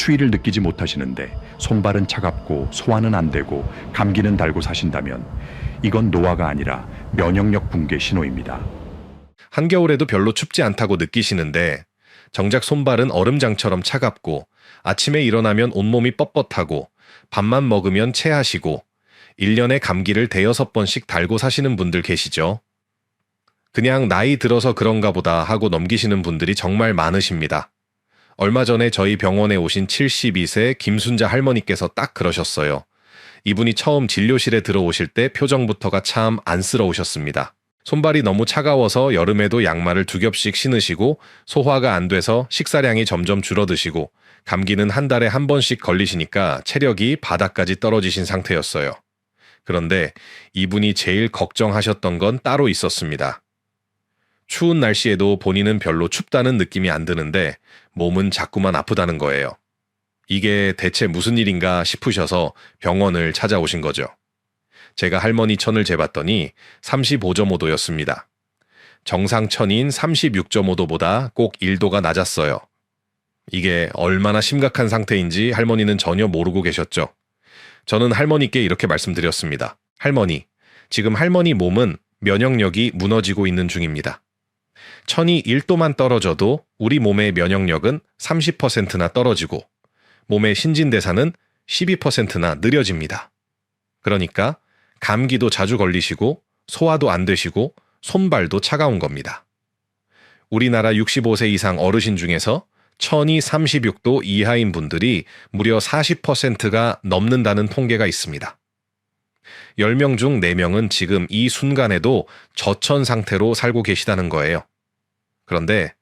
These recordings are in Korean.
추위를 느끼지 못하시는데 손발은 차갑고 소화는 안 되고 감기는 달고 사신다면 이건 노화가 아니라 면역력 붕괴 신호입니다. 한겨울에도 별로 춥지 않다고 느끼시는데 정작 손발은 얼음장처럼 차갑고 아침에 일어나면 온몸이 뻣뻣하고 밥만 먹으면 체하시고 1년에 감기를 대여섯 번씩 달고 사시는 분들 계시죠? 그냥 나이 들어서 그런가 보다 하고 넘기시는 분들이 정말 많으십니다. 얼마 전에 저희 병원에 오신 72세 김순자 할머니께서 딱 그러셨어요. 이분이 처음 진료실에 들어오실 때 표정부터가 참 안쓰러우셨습니다. 손발이 너무 차가워서 여름에도 양말을 두 겹씩 신으시고 소화가 안 돼서 식사량이 점점 줄어드시고 감기는 한 달에 한 번씩 걸리시니까 체력이 바닥까지 떨어지신 상태였어요. 그런데 이분이 제일 걱정하셨던 건 따로 있었습니다. 추운 날씨에도 본인은 별로 춥다는 느낌이 안 드는데 몸은 자꾸만 아프다는 거예요. 이게 대체 무슨 일인가 싶으셔서 병원을 찾아오신 거죠. 제가 할머니 천을 재봤더니 35.5도였습니다. 정상 천인 36.5도보다 꼭 1도가 낮았어요. 이게 얼마나 심각한 상태인지 할머니는 전혀 모르고 계셨죠. 저는 할머니께 이렇게 말씀드렸습니다. 할머니, 지금 할머니 몸은 면역력이 무너지고 있는 중입니다. 천이 1도만 떨어져도 우리 몸의 면역력은 30%나 떨어지고 몸의 신진대사는 12%나 느려집니다. 그러니까 감기도 자주 걸리시고 소화도 안 되시고 손발도 차가운 겁니다. 우리나라 65세 이상 어르신 중에서 천이 36도 이하인 분들이 무려 40%가 넘는다는 통계가 있습니다. 10명 중 4명은 지금 이 순간에도 저천 상태로 살고 계시다는 거예요. 그런데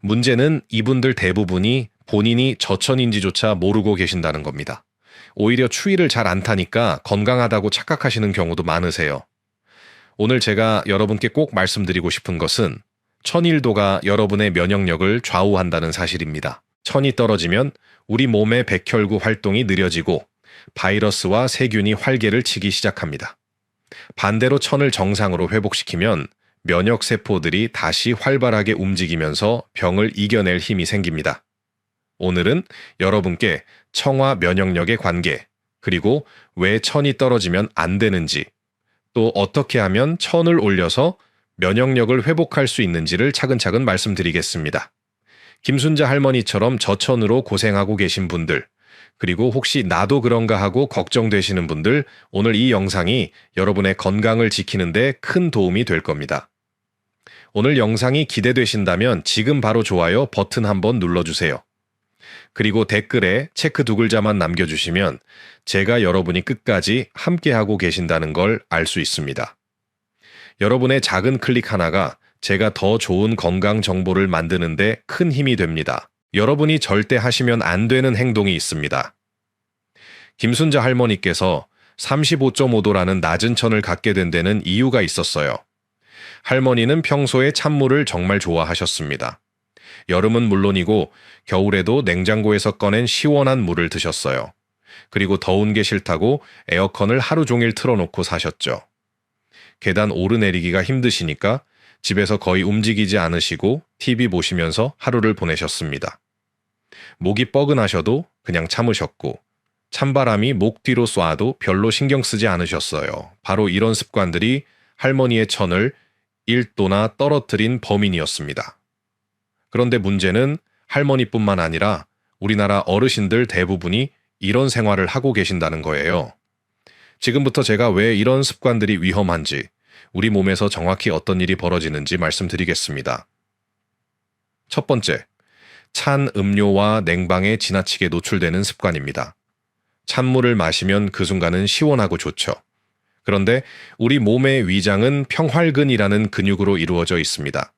문제는 이분들 대부분이 본인이 저천인지조차 모르고 계신다는 겁니다. 오히려 추위를 잘 안 타니까 건강하다고 착각하시는 경우도 많으세요. 오늘 제가 여러분께 꼭 말씀드리고 싶은 것은 천일도가 여러분의 면역력을 좌우한다는 사실입니다. 천이 떨어지면 우리 몸의 백혈구 활동이 느려지고 바이러스와 세균이 활개를 치기 시작합니다. 반대로 천을 정상으로 회복시키면 면역 세포들이 다시 활발하게 움직이면서 병을 이겨낼 힘이 생깁니다. 오늘은 여러분께 청화 면역력의 관계, 그리고 왜 천이 떨어지면 안 되는지, 또 어떻게 하면 천을 올려서 면역력을 회복할 수 있는지를 차근차근 말씀드리겠습니다. 김순자 할머니처럼 저천으로 고생하고 계신 분들, 그리고 혹시 나도 그런가 하고 걱정되시는 분들, 오늘 이 영상이 여러분의 건강을 지키는데 큰 도움이 될 겁니다. 오늘 영상이 기대되신다면 지금 바로 좋아요 버튼 한번 눌러주세요. 그리고 댓글에 체크 두 글자만 남겨주시면 제가 여러분이 끝까지 함께하고 계신다는 걸 알 수 있습니다. 여러분의 작은 클릭 하나가 제가 더 좋은 건강 정보를 만드는데 큰 힘이 됩니다. 여러분이 절대 하시면 안 되는 행동이 있습니다. 김순자 할머니께서 35.5도라는 낮은 천을 갖게 된 데는 이유가 있었어요. 할머니는 평소에 찬물을 정말 좋아하셨습니다. 여름은 물론이고 겨울에도 냉장고에서 꺼낸 시원한 물을 드셨어요. 그리고 더운 게 싫다고 에어컨을 하루 종일 틀어놓고 사셨죠. 계단 오르내리기가 힘드시니까 집에서 거의 움직이지 않으시고 TV 보시면서 하루를 보내셨습니다. 목이 뻐근하셔도 그냥 참으셨고 찬바람이 목 뒤로 쏴도 별로 신경 쓰지 않으셨어요. 바로 이런 습관들이 할머니의 천을 1도나 떨어뜨린 범인이었습니다. 그런데 문제는 할머니뿐만 아니라 우리나라 어르신들 대부분이 이런 생활을 하고 계신다는 거예요. 지금부터 제가 왜 이런 습관들이 위험한지, 우리 몸에서 정확히 어떤 일이 벌어지는지 말씀드리겠습니다. 첫 번째, 찬 음료와 냉방에 지나치게 노출되는 습관입니다. 찬물을 마시면 그 순간은 시원하고 좋죠. 그런데 우리 몸의 위장은 평활근이라는 근육으로 이루어져 있습니다.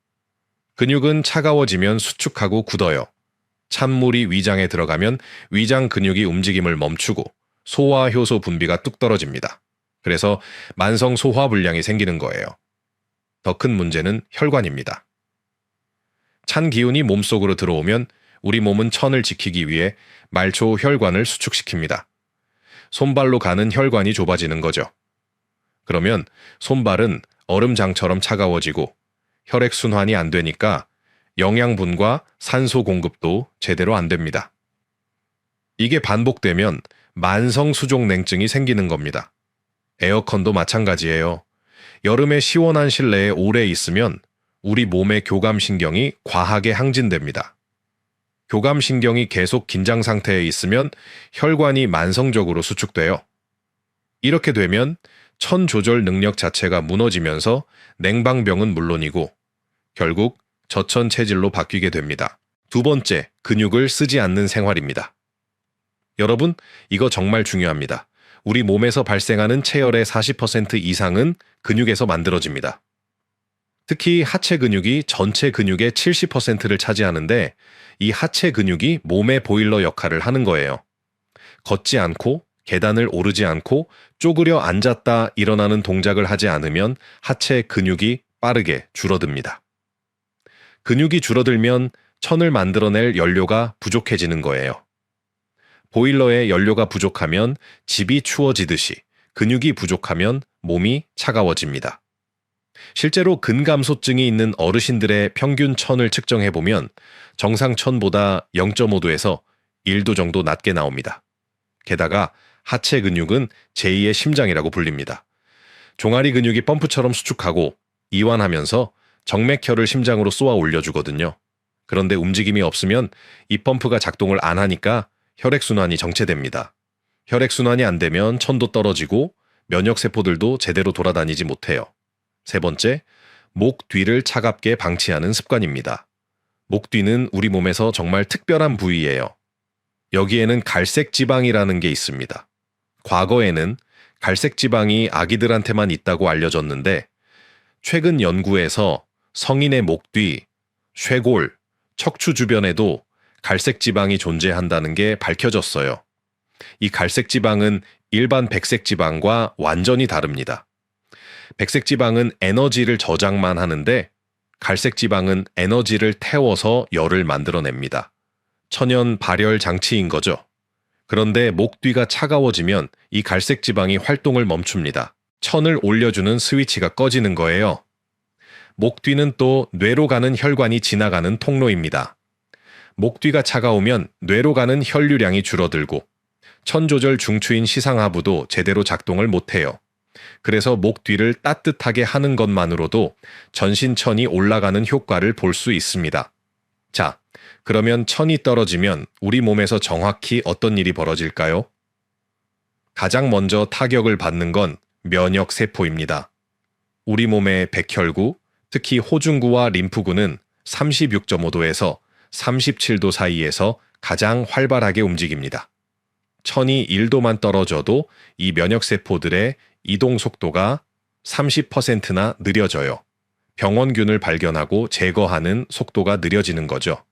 근육은 차가워지면 수축하고 굳어요. 찬물이 위장에 들어가면 위장 근육이 움직임을 멈추고 소화 효소 분비가 뚝 떨어집니다. 그래서 만성 소화 불량이 생기는 거예요. 더 큰 문제는 혈관입니다. 찬 기운이 몸속으로 들어오면 우리 몸은 천을 지키기 위해 말초 혈관을 수축시킵니다. 손발로 가는 혈관이 좁아지는 거죠. 그러면 손발은 얼음장처럼 차가워지고 혈액순환이 안 되니까 영양분과 산소 공급도 제대로 안 됩니다. 이게 반복되면 만성 수족 냉증이 생기는 겁니다. 에어컨도 마찬가지예요. 여름에 시원한 실내에 오래 있으면 우리 몸의 교감신경이 과하게 항진됩니다. 교감신경이 계속 긴장 상태에 있으면 혈관이 만성적으로 수축돼요. 이렇게 되면 천 조절 능력 자체가 무너지면서 냉방병은 물론이고 결국 저천 체질로 바뀌게 됩니다. 두 번째, 근육을 쓰지 않는 생활입니다. 여러분, 이거 정말 중요합니다. 우리 몸에서 발생하는 체열의 40% 이상은 근육에서 만들어집니다. 특히 하체 근육이 전체 근육의 70%를 차지하는데 이 하체 근육이 몸의 보일러 역할을 하는 거예요. 걷지 않고 계단을 오르지 않고 쪼그려 앉았다 일어나는 동작을 하지 않으면 하체 근육이 빠르게 줄어듭니다. 근육이 줄어들면 천을 만들어낼 연료가 부족해지는 거예요. 보일러에 연료가 부족하면 집이 추워지듯이 근육이 부족하면 몸이 차가워집니다. 실제로 근감소증이 있는 어르신들의 평균 천을 측정해 보면 정상 천보다 0.5도에서 1도 정도 낮게 나옵니다. 게다가 하체 근육은 제2의 심장이라고 불립니다. 종아리 근육이 펌프처럼 수축하고 이완하면서 정맥혈을 심장으로 쏘아 올려주거든요. 그런데 움직임이 없으면 이 펌프가 작동을 안 하니까 혈액순환이 정체됩니다. 혈액순환이 안 되면 천도 떨어지고 면역세포들도 제대로 돌아다니지 못해요. 세 번째, 목 뒤를 차갑게 방치하는 습관입니다. 목 뒤는 우리 몸에서 정말 특별한 부위예요. 여기에는 갈색 지방이라는 게 있습니다. 과거에는 갈색 지방이 아기들한테만 있다고 알려졌는데 최근 연구에서 성인의 목 뒤, 쇄골, 척추 주변에도 갈색 지방이 존재한다는 게 밝혀졌어요. 이 갈색 지방은 일반 백색 지방과 완전히 다릅니다. 백색 지방은 에너지를 저장만 하는데 갈색 지방은 에너지를 태워서 열을 만들어냅니다. 천연 발열 장치인 거죠. 그런데 목 뒤가 차가워지면 이 갈색 지방이 활동을 멈춥니다. 천을 올려주는 스위치가 꺼지는 거예요. 목 뒤는 또 뇌로 가는 혈관이 지나가는 통로입니다. 목 뒤가 차가우면 뇌로 가는 혈류량이 줄어들고 천 조절 중추인 시상하부도 제대로 작동을 못해요. 그래서 목 뒤를 따뜻하게 하는 것만으로도 전신천이 올라가는 효과를 볼 수 있습니다. 자, 그러면 천이 떨어지면 우리 몸에서 정확히 어떤 일이 벌어질까요? 가장 먼저 타격을 받는 건 면역 세포입니다. 우리 몸의 백혈구, 특히 호중구와 림프구는 36.5도에서 37도 사이에서 가장 활발하게 움직입니다. 천이 1도만 떨어져도 이 면역세포들의 이동 속도가 30%나 느려져요. 병원균을 발견하고 제거하는 속도가 느려지는 거죠.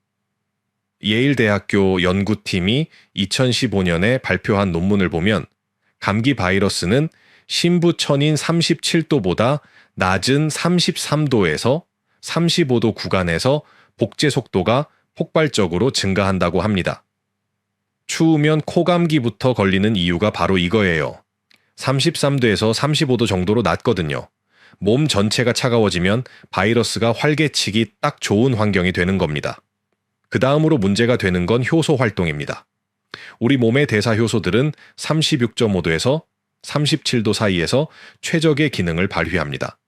예일대학교 연구팀이 2015년에 발표한 논문을 보면 감기 바이러스는 신부천인 37도보다 낮은 33도에서 35도 구간에서 복제 속도가 폭발적으로 증가한다고 합니다. 추우면 코감기부터 걸리는 이유가 바로 이거예요. 33도에서 35도 정도로 낮거든요. 몸 전체가 차가워지면 바이러스가 활개치기 딱 좋은 환경이 되는 겁니다. 그 다음으로 문제가 되는 건 효소 활동입니다. 우리 몸의 대사 효소들은 36.5도에서 37도 사이에서 최적의 기능을 발휘합니다.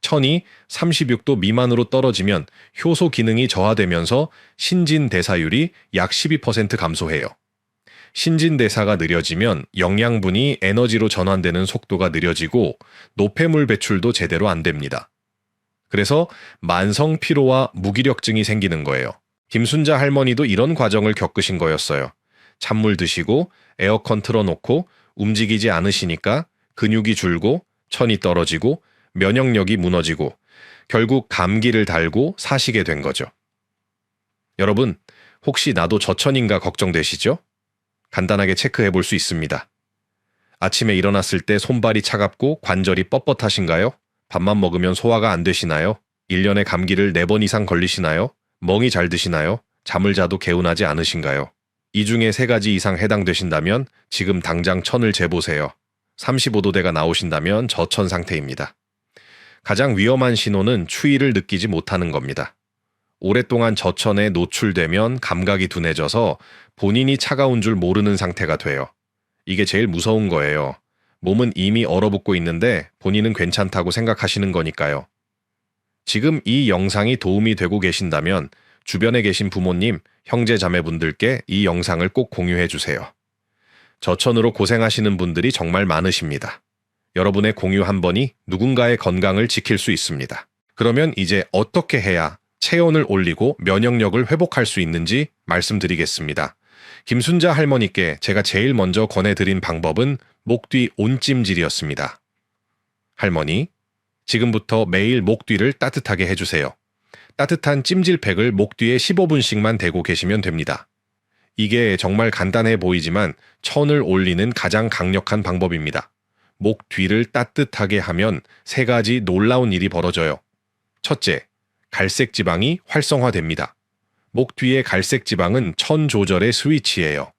천이 36도 미만으로 떨어지면 효소 기능이 저하되면서 신진 대사율이 약 12% 감소해요. 신진 대사가 느려지면 영양분이 에너지로 전환되는 속도가 느려지고 노폐물 배출도 제대로 안 됩니다. 그래서 만성 피로와 무기력증이 생기는 거예요. 김순자 할머니도 이런 과정을 겪으신 거였어요. 찬물 드시고 에어컨 틀어놓고 움직이지 않으시니까 근육이 줄고 천이 떨어지고 면역력이 무너지고 결국 감기를 달고 사시게 된 거죠. 여러분, 혹시 나도 저천인가 걱정되시죠? 간단하게 체크해 볼 수 있습니다. 아침에 일어났을 때 손발이 차갑고 관절이 뻣뻣하신가요? 밥만 먹으면 소화가 안 되시나요? 1년에 감기를 4번 이상 걸리시나요? 멍이 잘 드시나요? 잠을 자도 개운하지 않으신가요? 이 중에 3가지 이상 해당되신다면 지금 당장 천을 재보세요. 35도대가 나오신다면 저천 상태입니다. 가장 위험한 신호는 추위를 느끼지 못하는 겁니다. 오랫동안 저천에 노출되면 감각이 둔해져서 본인이 차가운 줄 모르는 상태가 돼요. 이게 제일 무서운 거예요. 몸은 이미 얼어붙고 있는데 본인은 괜찮다고 생각하시는 거니까요. 지금 이 영상이 도움이 되고 계신다면 주변에 계신 부모님, 형제 자매분들께 이 영상을 꼭 공유해 주세요. 저천으로 고생하시는 분들이 정말 많으십니다. 여러분의 공유 한 번이 누군가의 건강을 지킬 수 있습니다. 그러면 이제 어떻게 해야 체온을 올리고 면역력을 회복할 수 있는지 말씀드리겠습니다. 김순자 할머니께 제가 제일 먼저 권해드린 방법은 목 뒤 온찜질이었습니다. 할머니, 지금부터 매일 목 뒤를 따뜻하게 해주세요. 따뜻한 찜질팩을 목 뒤에 15분씩만 대고 계시면 됩니다. 이게 정말 간단해 보이지만 천을 올리는 가장 강력한 방법입니다. 목 뒤를 따뜻하게 하면 세 가지 놀라운 일이 벌어져요. 첫째, 갈색 지방이 활성화됩니다. 목 뒤의 갈색 지방은 천 조절의 스위치예요.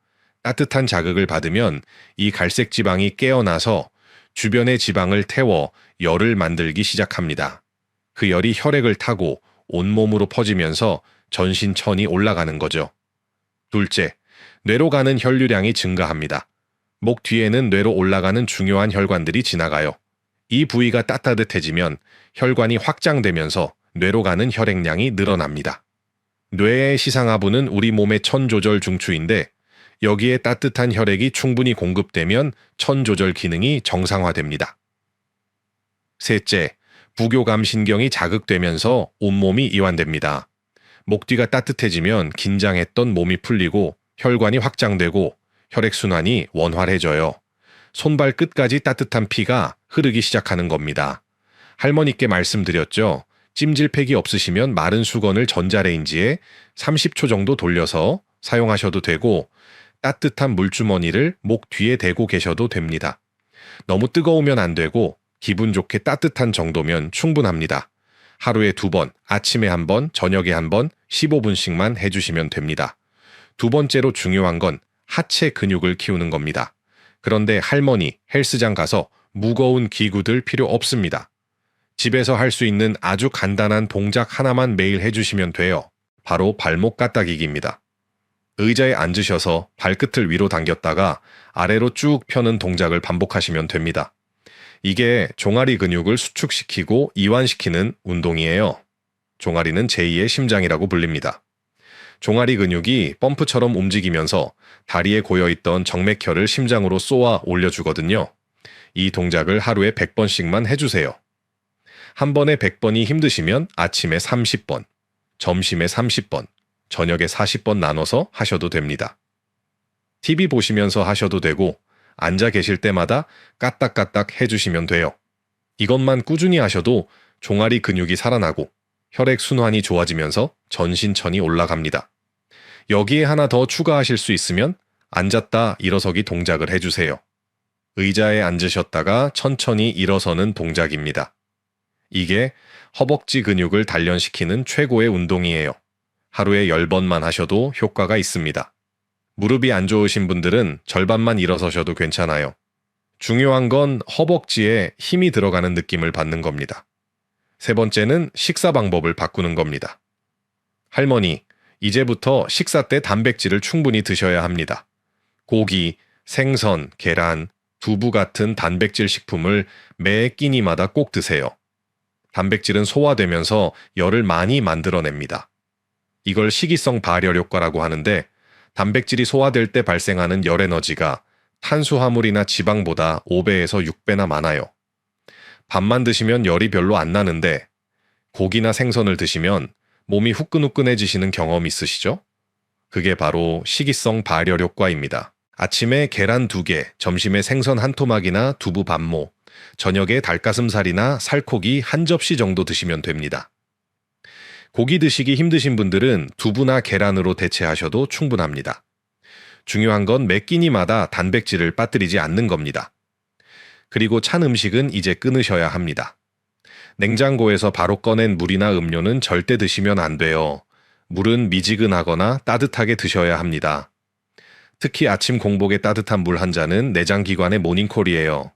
따뜻한 자극을 받으면 이 갈색 지방이 깨어나서 주변의 지방을 태워 열을 만들기 시작합니다. 그 열이 혈액을 타고 온몸으로 퍼지면서 전신 천이 올라가는 거죠. 둘째, 뇌로 가는 혈류량이 증가합니다. 목 뒤에는 뇌로 올라가는 중요한 혈관들이 지나가요. 이 부위가 따뜻해지면 혈관이 확장되면서 뇌로 가는 혈액량이 늘어납니다. 뇌의 시상하부는 우리 몸의 천 조절 중추인데 여기에 따뜻한 혈액이 충분히 공급되면 천 조절 기능이 정상화됩니다. 셋째, 부교감 신경이 자극되면서 온몸이 이완됩니다. 목 뒤가 따뜻해지면 긴장했던 몸이 풀리고 혈관이 확장되고 혈액순환이 원활해져요. 손발 끝까지 따뜻한 피가 흐르기 시작하는 겁니다. 할머니께 말씀드렸죠. 찜질팩이 없으시면 마른 수건을 전자레인지에 30초 정도 돌려서 사용하셔도 되고 따뜻한 물주머니를 목 뒤에 대고 계셔도 됩니다. 너무 뜨거우면 안 되고 기분 좋게 따뜻한 정도면 충분합니다. 하루에 두 번, 아침에 한 번, 저녁에 한 번, 15분씩만 해주시면 됩니다. 두 번째로 중요한 건 하체 근육을 키우는 겁니다. 그런데 할머니, 헬스장 가서 무거운 기구들 필요 없습니다. 집에서 할 수 있는 아주 간단한 동작 하나만 매일 해주시면 돼요. 바로 발목 까딱이기입니다. 의자에 앉으셔서 발끝을 위로 당겼다가 아래로 쭉 펴는 동작을 반복하시면 됩니다. 이게 종아리 근육을 수축시키고 이완시키는 운동이에요. 종아리는 제2의 심장이라고 불립니다. 종아리 근육이 펌프처럼 움직이면서 다리에 고여있던 정맥혈을 심장으로 쏘아 올려주거든요. 이 동작을 하루에 100번씩만 해주세요. 한 번에 100번이 힘드시면 아침에 30번, 점심에 30번, 저녁에 40번 나눠서 하셔도 됩니다. TV 보시면서 하셔도 되고 앉아 계실 때마다 까딱까딱 해주시면 돼요. 이것만 꾸준히 하셔도 종아리 근육이 살아나고 혈액 순환이 좋아지면서 전신천이 올라갑니다. 여기에 하나 더 추가하실 수 있으면 앉았다 일어서기 동작을 해주세요. 의자에 앉으셨다가 천천히 일어서는 동작입니다. 이게 허벅지 근육을 단련시키는 최고의 운동이에요. 하루에 10번만 하셔도 효과가 있습니다. 무릎이 안 좋으신 분들은 절반만 일어서셔도 괜찮아요. 중요한 건 허벅지에 힘이 들어가는 느낌을 받는 겁니다. 세 번째는 식사 방법을 바꾸는 겁니다. 할머니, 이제부터 식사 때 단백질을 충분히 드셔야 합니다. 고기, 생선, 계란, 두부 같은 단백질 식품을 매 끼니마다 꼭 드세요. 단백질은 소화되면서 열을 많이 만들어냅니다. 이걸 식이성 발열 효과라고 하는데 단백질이 소화될 때 발생하는 열 에너지가 탄수화물이나 지방보다 5배에서 6배나 많아요. 밥만 드시면 열이 별로 안 나는데 고기나 생선을 드시면 몸이 후끈후끈해지시는 경험 있으시죠? 그게 바로 식이성 발열 효과입니다. 아침에 계란 2개, 점심에 생선 한 토막이나 두부 반모, 저녁에 닭가슴살이나 살코기 한 접시 정도 드시면 됩니다. 고기 드시기 힘드신 분들은 두부나 계란으로 대체하셔도 충분합니다. 중요한 건 매 끼니마다 단백질을 빠뜨리지 않는 겁니다. 그리고 찬 음식은 이제 끊으셔야 합니다. 냉장고에서 바로 꺼낸 물이나 음료는 절대 드시면 안 돼요. 물은 미지근하거나 따뜻하게 드셔야 합니다. 특히 아침 공복에 따뜻한 물 한 잔은 내장기관의 모닝콜이에요.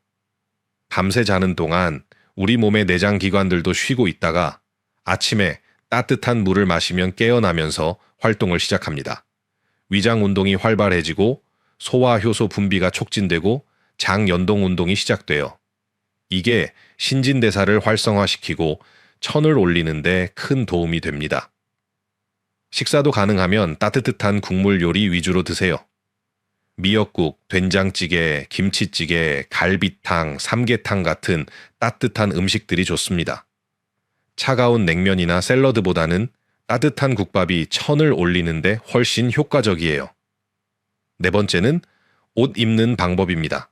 밤새 자는 동안 우리 몸의 내장 기관들도 쉬고 있다가 아침에 따뜻한 물을 마시면 깨어나면서 활동을 시작합니다. 위장 운동이 활발해지고 소화 효소 분비가 촉진되고 장 연동 운동이 시작돼요. 이게 신진대사를 활성화시키고 천을 올리는데 큰 도움이 됩니다. 식사도 가능하면 따뜻한 국물 요리 위주로 드세요. 미역국, 된장찌개, 김치찌개, 갈비탕, 삼계탕 같은 따뜻한 음식들이 좋습니다. 차가운 냉면이나 샐러드보다는 따뜻한 국밥이 천을 올리는데 훨씬 효과적이에요. 네 번째는 옷 입는 방법입니다.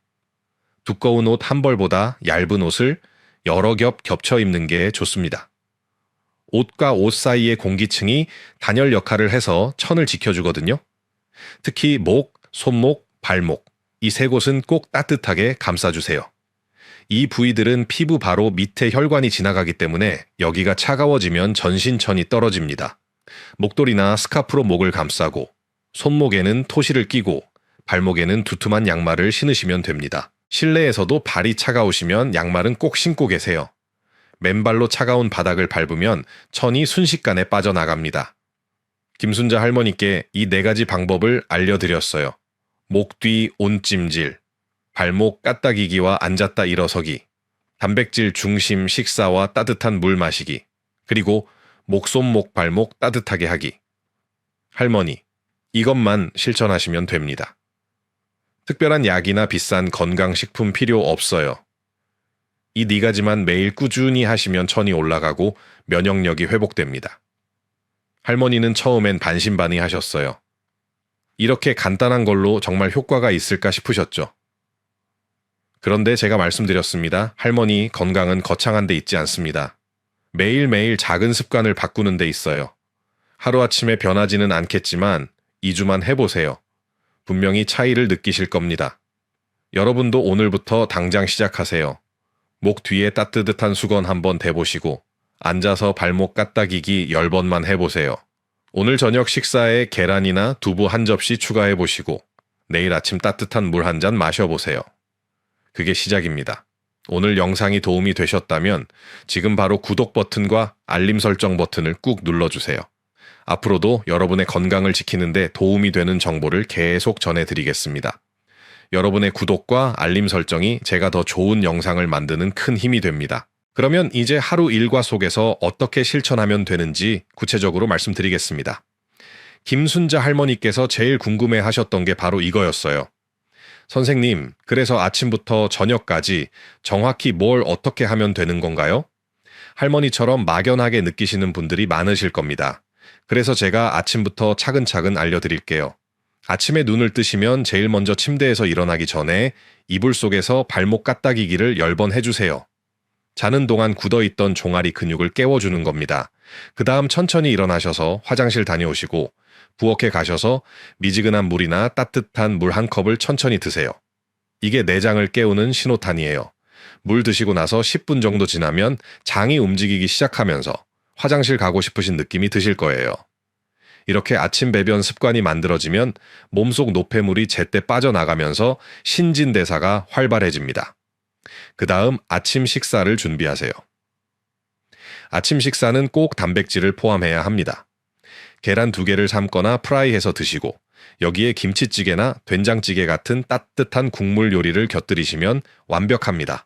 두꺼운 옷 한 벌보다 얇은 옷을 여러 겹 겹쳐 입는 게 좋습니다. 옷과 옷 사이의 공기층이 단열 역할을 해서 천을 지켜주거든요. 특히 목, 손목, 발목, 이 세 곳은 꼭 따뜻하게 감싸주세요. 이 부위들은 피부 바로 밑에 혈관이 지나가기 때문에 여기가 차가워지면 전신천이 떨어집니다. 목도리나 스카프로 목을 감싸고 손목에는 토시를 끼고 발목에는 두툼한 양말을 신으시면 됩니다. 실내에서도 발이 차가우시면 양말은 꼭 신고 계세요. 맨발로 차가운 바닥을 밟으면 천이 순식간에 빠져나갑니다. 김순자 할머니께 이 네 가지 방법을 알려드렸어요. 목 뒤 온찜질, 발목 까딱이기와 앉았다 일어서기, 단백질 중심 식사와 따뜻한 물 마시기, 그리고 목손목 발목 따뜻하게 하기. 할머니, 이것만 실천하시면 됩니다. 특별한 약이나 비싼 건강식품 필요 없어요. 이 네 가지만 매일 꾸준히 하시면 천이 올라가고 면역력이 회복됩니다. 할머니는 처음엔 반신반의 하셨어요. 이렇게 간단한 걸로 정말 효과가 있을까 싶으셨죠. 그런데 제가 말씀드렸습니다. 할머니 건강은 거창한 데 있지 않습니다. 매일매일 작은 습관을 바꾸는 데 있어요. 하루아침에 변하지는 않겠지만 2주만 해보세요. 분명히 차이를 느끼실 겁니다. 여러분도 오늘부터 당장 시작하세요. 목 뒤에 따뜻한 수건 한번 대보시고 앉아서 발목 까딱이기 10번만 해보세요. 오늘 저녁 식사에 계란이나 두부 한 접시 추가해 보시고 내일 아침 따뜻한 물 한 잔 마셔보세요. 그게 시작입니다. 오늘 영상이 도움이 되셨다면 지금 바로 구독 버튼과 알림 설정 버튼을 꾹 눌러주세요. 앞으로도 여러분의 건강을 지키는데 도움이 되는 정보를 계속 전해드리겠습니다. 여러분의 구독과 알림 설정이 제가 더 좋은 영상을 만드는 큰 힘이 됩니다. 그러면 이제 하루 일과 속에서 어떻게 실천하면 되는지 구체적으로 말씀드리겠습니다. 김순자 할머니께서 제일 궁금해 하셨던 게 바로 이거였어요. 선생님, 그래서 아침부터 저녁까지 정확히 뭘 어떻게 하면 되는 건가요? 할머니처럼 막연하게 느끼시는 분들이 많으실 겁니다. 그래서 제가 아침부터 차근차근 알려드릴게요. 아침에 눈을 뜨시면 제일 먼저 침대에서 일어나기 전에 이불 속에서 발목 까딱이기를 10번 해주세요. 자는 동안 굳어있던 종아리 근육을 깨워주는 겁니다. 그 다음 천천히 일어나셔서 화장실 다녀오시고 부엌에 가셔서 미지근한 물이나 따뜻한 물 한 컵을 천천히 드세요. 이게 내장을 깨우는 신호탄이에요. 물 드시고 나서 10분 정도 지나면 장이 움직이기 시작하면서 화장실 가고 싶으신 느낌이 드실 거예요. 이렇게 아침 배변 습관이 만들어지면 몸속 노폐물이 제때 빠져나가면서 신진대사가 활발해집니다. 그 다음 아침 식사를 준비하세요. 아침 식사는 꼭 단백질을 포함해야 합니다. 계란 두 개를 삶거나 프라이해서 드시고 여기에 김치찌개나 된장찌개 같은 따뜻한 국물 요리를 곁들이시면 완벽합니다.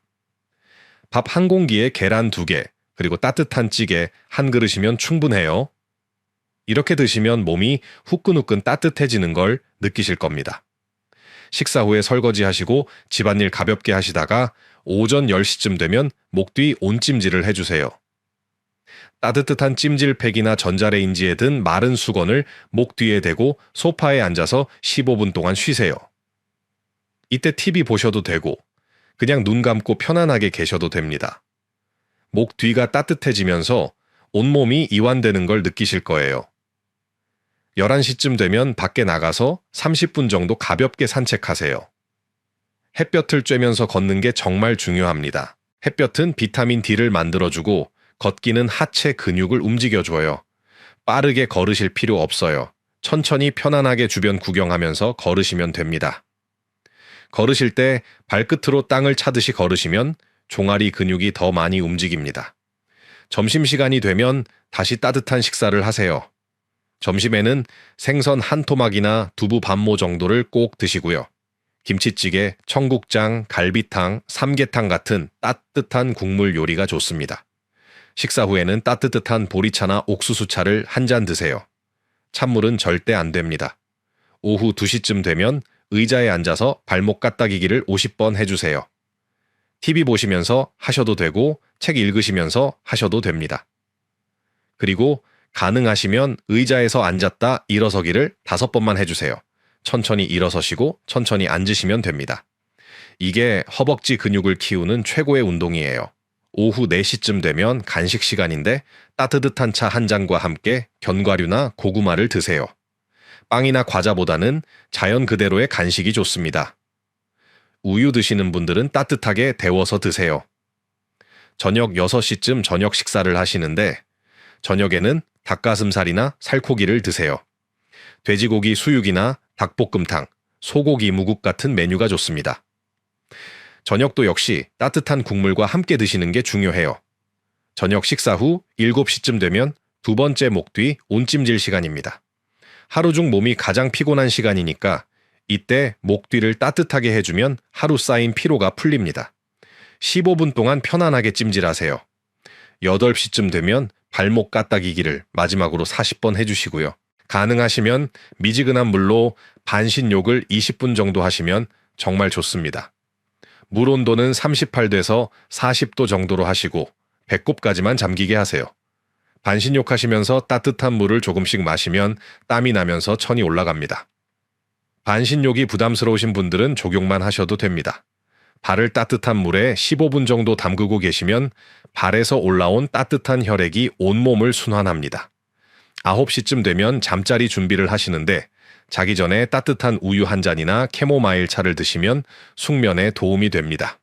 밥 한 공기에 계란 두 개, 그리고 따뜻한 찌개 한 그릇이면 충분해요. 이렇게 드시면 몸이 후끈후끈 따뜻해지는 걸 느끼실 겁니다. 식사 후에 설거지 하시고 집안일 가볍게 하시다가 오전 10시쯤 되면 목 뒤 온찜질을 해주세요. 따뜻한 찜질팩이나 전자레인지에 든 마른 수건을 목 뒤에 대고 소파에 앉아서 15분 동안 쉬세요. 이때 TV 보셔도 되고 그냥 눈 감고 편안하게 계셔도 됩니다. 목 뒤가 따뜻해지면서 온몸이 이완되는 걸 느끼실 거예요. 11시쯤 되면 밖에 나가서 30분 정도 가볍게 산책하세요. 햇볕을 쬐면서 걷는 게 정말 중요합니다. 햇볕은 비타민 D를 만들어주고 걷기는 하체 근육을 움직여줘요. 빠르게 걸으실 필요 없어요. 천천히 편안하게 주변 구경하면서 걸으시면 됩니다. 걸으실 때 발끝으로 땅을 차듯이 걸으시면 종아리 근육이 더 많이 움직입니다. 점심시간이 되면 다시 따뜻한 식사를 하세요. 점심에는 생선 한 토막이나 두부 반모 정도를 꼭 드시고요. 김치찌개, 청국장, 갈비탕, 삼계탕 같은 따뜻한 국물 요리가 좋습니다. 식사 후에는 따뜻한 보리차나 옥수수차를 한 잔 드세요. 찬물은 절대 안 됩니다. 오후 2시쯤 되면 의자에 앉아서 발목 까딱이기를 50번 해주세요. TV 보시면서 하셔도 되고 책 읽으시면서 하셔도 됩니다. 그리고 가능하시면 의자에서 앉았다 일어서기를 다섯 번만 해주세요. 천천히 일어서시고 천천히 앉으시면 됩니다. 이게 허벅지 근육을 키우는 최고의 운동이에요. 오후 4시쯤 되면 간식 시간인데 따뜻한 차 한 잔과 함께 견과류나 고구마를 드세요. 빵이나 과자보다는 자연 그대로의 간식이 좋습니다. 우유 드시는 분들은 따뜻하게 데워서 드세요. 저녁 6시쯤 저녁 식사를 하시는데 저녁에는 닭가슴살이나 살코기를 드세요. 돼지고기 수육이나 닭볶음탕, 소고기 무국 같은 메뉴가 좋습니다. 저녁도 역시 따뜻한 국물과 함께 드시는 게 중요해요. 저녁 식사 후 7시쯤 되면 두 번째 목 뒤 온찜질 시간입니다. 하루 중 몸이 가장 피곤한 시간이니까 이때 목 뒤를 따뜻하게 해주면 하루 쌓인 피로가 풀립니다. 15분 동안 편안하게 찜질하세요. 8시쯤 되면 발목 까딱이기를 마지막으로 40번 해주시고요. 가능하시면 미지근한 물로 반신욕을 20분 정도 하시면 정말 좋습니다. 물 온도는 38도에서 40도 정도로 하시고 배꼽까지만 잠기게 하세요. 반신욕 하시면서 따뜻한 물을 조금씩 마시면 땀이 나면서 천이 올라갑니다. 반신욕이 부담스러우신 분들은 적용만 하셔도 됩니다. 발을 따뜻한 물에 15분 정도 담그고 계시면 발에서 올라온 따뜻한 혈액이 온몸을 순환합니다. 9시쯤 되면 잠자리 준비를 하시는데 자기 전에 따뜻한 우유 한 잔이나 캐모마일 차를 드시면 숙면에 도움이 됩니다.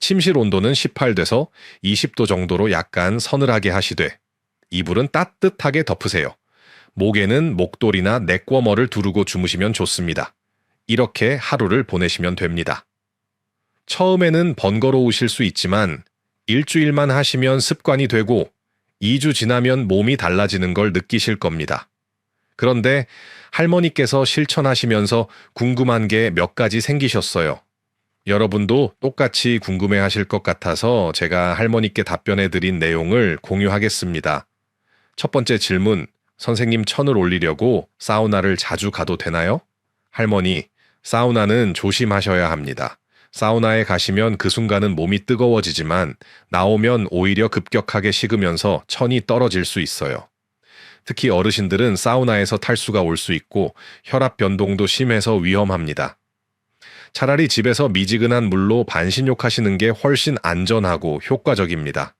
침실 온도는 18도에서 20도 정도로 약간 서늘하게 하시되 이불은 따뜻하게 덮으세요. 목에는 목도리나 내꺼머를 두르고 주무시면 좋습니다. 이렇게 하루를 보내시면 됩니다. 처음에는 번거로우실 수 있지만 일주일만 하시면 습관이 되고 2주 지나면 몸이 달라지는 걸 느끼실 겁니다. 그런데 할머니께서 실천하시면서 궁금한 게 몇 가지 생기셨어요. 여러분도 똑같이 궁금해 하실 것 같아서 제가 할머니께 답변해 드린 내용을 공유하겠습니다. 첫 번째 질문, 선생님 천을 올리려고 사우나를 자주 가도 되나요? 할머니, 사우나는 조심하셔야 합니다. 사우나에 가시면 그 순간은 몸이 뜨거워지지만 나오면 오히려 급격하게 식으면서 천이 떨어질 수 있어요. 특히 어르신들은 사우나에서 탈수가 올 수 있고 혈압 변동도 심해서 위험합니다. 차라리 집에서 미지근한 물로 반신욕 하시는 게 훨씬 안전하고 효과적입니다.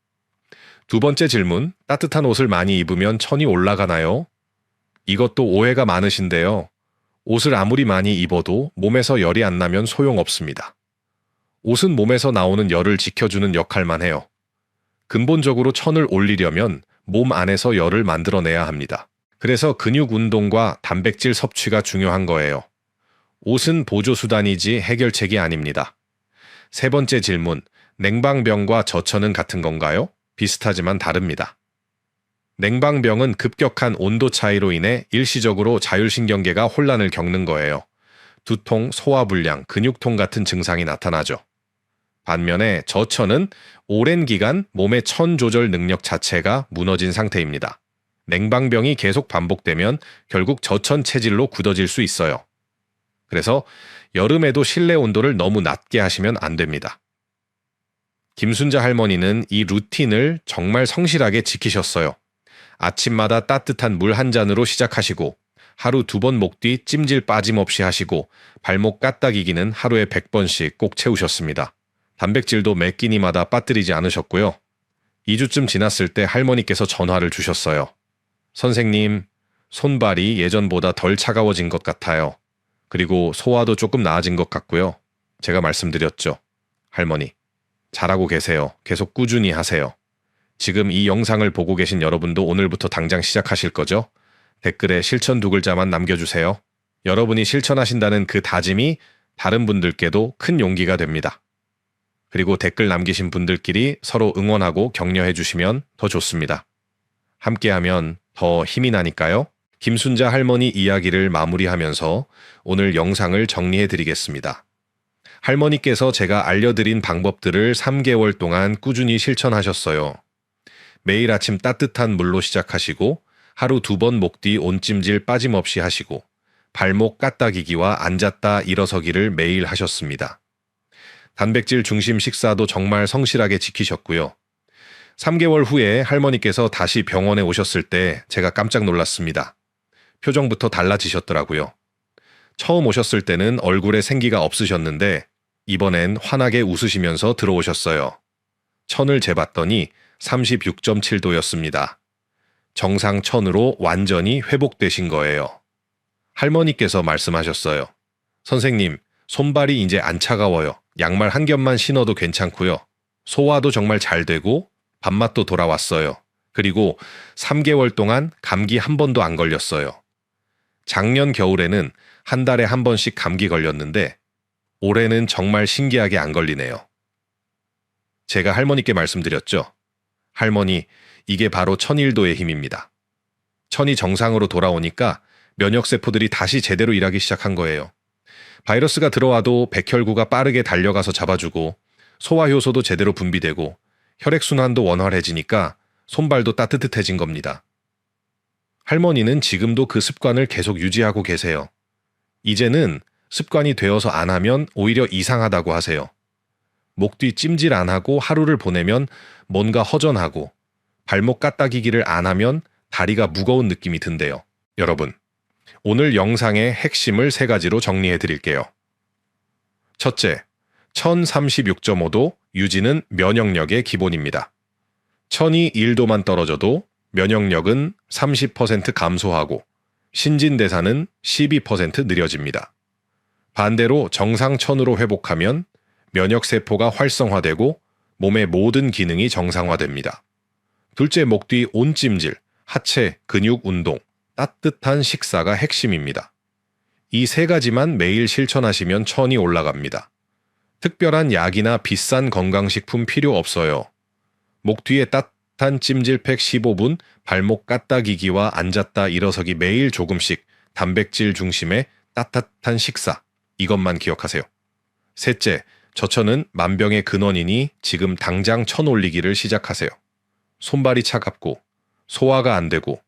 두 번째 질문, 따뜻한 옷을 많이 입으면 천이 올라가나요? 이것도 오해가 많으신데요. 옷을 아무리 많이 입어도 몸에서 열이 안 나면 소용없습니다. 옷은 몸에서 나오는 열을 지켜주는 역할만 해요. 근본적으로 천을 올리려면 몸 안에서 열을 만들어내야 합니다. 그래서 근육 운동과 단백질 섭취가 중요한 거예요. 옷은 보조수단이지 해결책이 아닙니다. 세 번째 질문, 냉방병과 저천은 같은 건가요? 비슷하지만 다릅니다. 냉방병은 급격한 온도 차이로 인해 일시적으로 자율신경계가 혼란을 겪는 거예요. 두통, 소화불량, 근육통 같은 증상이 나타나죠. 반면에 저천은 오랜 기간 몸의 천 조절 능력 자체가 무너진 상태입니다. 냉방병이 계속 반복되면 결국 저천 체질로 굳어질 수 있어요. 그래서 여름에도 실내 온도를 너무 낮게 하시면 안 됩니다. 김순자 할머니는 이 루틴을 정말 성실하게 지키셨어요. 아침마다 따뜻한 물 한 잔으로 시작하시고 하루 두 번 목 뒤 찜질 빠짐없이 하시고 발목 까딱이기는 하루에 100번씩 꼭 채우셨습니다. 단백질도 매 끼니마다 빠뜨리지 않으셨고요. 2주쯤 지났을 때 할머니께서 전화를 주셨어요. 선생님, 손발이 예전보다 덜 차가워진 것 같아요. 그리고 소화도 조금 나아진 것 같고요. 제가 말씀드렸죠. 할머니, 잘하고 계세요. 계속 꾸준히 하세요. 지금 이 영상을 보고 계신 여러분도 오늘부터 당장 시작하실 거죠? 댓글에 실천 두 글자만 남겨주세요. 여러분이 실천하신다는 그 다짐이 다른 분들께도 큰 용기가 됩니다. 그리고 댓글 남기신 분들끼리 서로 응원하고 격려해 주시면 더 좋습니다. 함께하면 더 힘이 나니까요. 김순자 할머니 이야기를 마무리하면서 오늘 영상을 정리해 드리겠습니다. 할머니께서 제가 알려드린 방법들을 3개월 동안 꾸준히 실천하셨어요. 매일 아침 따뜻한 물로 시작하시고 하루 두 번 목 뒤 온찜질 빠짐없이 하시고 발목 까딱이기와 앉았다 일어서기를 매일 하셨습니다. 단백질 중심 식사도 정말 성실하게 지키셨고요. 3개월 후에 할머니께서 다시 병원에 오셨을 때 제가 깜짝 놀랐습니다. 표정부터 달라지셨더라고요. 처음 오셨을 때는 얼굴에 생기가 없으셨는데 이번엔 환하게 웃으시면서 들어오셨어요. 천을 재봤더니 36.7도였습니다. 정상 천으로 완전히 회복되신 거예요. 할머니께서 말씀하셨어요. 선생님, 손발이 이제 안 차가워요. 양말 한 겹만 신어도 괜찮고요. 소화도 정말 잘 되고 밥맛도 돌아왔어요. 그리고 3개월 동안 감기 한 번도 안 걸렸어요. 작년 겨울에는 한 달에 한 번씩 감기 걸렸는데 올해는 정말 신기하게 안 걸리네요. 제가 할머니께 말씀드렸죠. 할머니, 이게 바로 천일도의 힘입니다. 천이 정상으로 돌아오니까 면역세포들이 다시 제대로 일하기 시작한 거예요. 바이러스가 들어와도 백혈구가 빠르게 달려가서 잡아주고 소화 효소도 제대로 분비되고 혈액순환도 원활해지니까 손발도 따뜻해진 겁니다. 할머니는 지금도 그 습관을 계속 유지하고 계세요. 이제는 습관이 되어서 안 하면 오히려 이상하다고 하세요. 목 뒤 찜질 안 하고 하루를 보내면 뭔가 허전하고 발목 까딱이기를 안 하면 다리가 무거운 느낌이 든대요. 여러분, 오늘 영상의 핵심을 세 가지로 정리해 드릴게요. 첫째, 1036.5도 유지는 면역력의 기본입니다. 1002 1도만 떨어져도 면역력은 30% 감소하고 신진대사는 12% 느려집니다. 반대로 정상 천으로 회복하면 면역세포가 활성화되고 몸의 모든 기능이 정상화됩니다. 둘째 목 뒤 온찜질, 하체, 근육 운동, 따뜻한 식사가 핵심입니다. 이 세 가지만 매일 실천하시면 천이 올라갑니다. 특별한 약이나 비싼 건강식품 필요 없어요. 목 뒤에 따뜻한 찜질팩 15분, 발목 까딱이기와 앉았다 일어서기 매일 조금씩 단백질 중심의 따뜻한 식사. 이것만 기억하세요. 셋째, 저천은 만병의 근원이니 지금 당장 천 올리기를 시작하세요. 손발이 차갑고 소화가 안 되고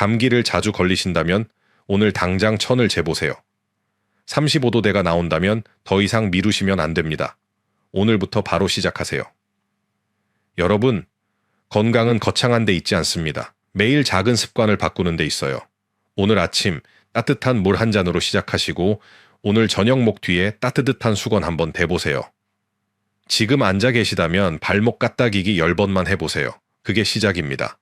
감기를 자주 걸리신다면 오늘 당장 천을 재보세요. 35도대가 나온다면 더 이상 미루시면 안 됩니다. 오늘부터 바로 시작하세요. 여러분, 건강은 거창한 데 있지 않습니다. 매일 작은 습관을 바꾸는 데 있어요. 오늘 아침 따뜻한 물 한 잔으로 시작하시고 오늘 저녁 목 뒤에 따뜻한 수건 한번 대보세요. 지금 앉아 계시다면 발목 까딱이기 10번만 해보세요. 그게 시작입니다.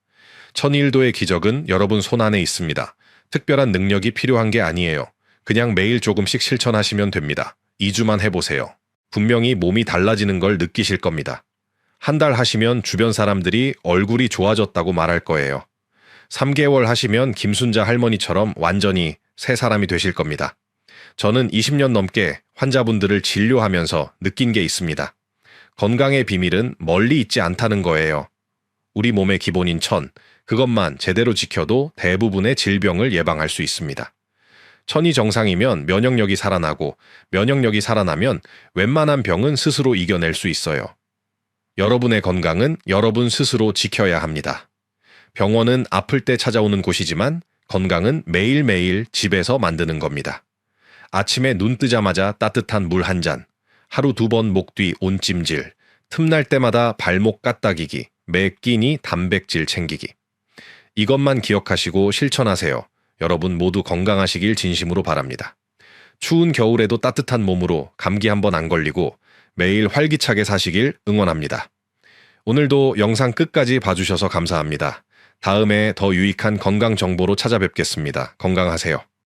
천일도의 기적은 여러분 손 안에 있습니다. 특별한 능력이 필요한 게 아니에요. 그냥 매일 조금씩 실천하시면 됩니다. 2주만 해보세요. 분명히 몸이 달라지는 걸 느끼실 겁니다. 한 달 하시면 주변 사람들이 얼굴이 좋아졌다고 말할 거예요. 3개월 하시면 김순자 할머니처럼 완전히 새 사람이 되실 겁니다. 저는 20년 넘게 환자분들을 진료하면서 느낀 게 있습니다. 건강의 비밀은 멀리 있지 않다는 거예요. 우리 몸의 기본인 천, 그것만 제대로 지켜도 대부분의 질병을 예방할 수 있습니다. 천이 정상이면 면역력이 살아나고 면역력이 살아나면 웬만한 병은 스스로 이겨낼 수 있어요. 여러분의 건강은 여러분 스스로 지켜야 합니다. 병원은 아플 때 찾아오는 곳이지만 건강은 매일매일 집에서 만드는 겁니다. 아침에 눈 뜨자마자 따뜻한 물 한 잔, 하루 두 번 목 뒤 온찜질, 틈날 때마다 발목 까딱이기, 매 끼니 단백질 챙기기. 이것만 기억하시고 실천하세요. 여러분 모두 건강하시길 진심으로 바랍니다. 추운 겨울에도 따뜻한 몸으로 감기 한번 안 걸리고 매일 활기차게 사시길 응원합니다. 오늘도 영상 끝까지 봐주셔서 감사합니다. 다음에 더 유익한 건강 정보로 찾아뵙겠습니다. 건강하세요.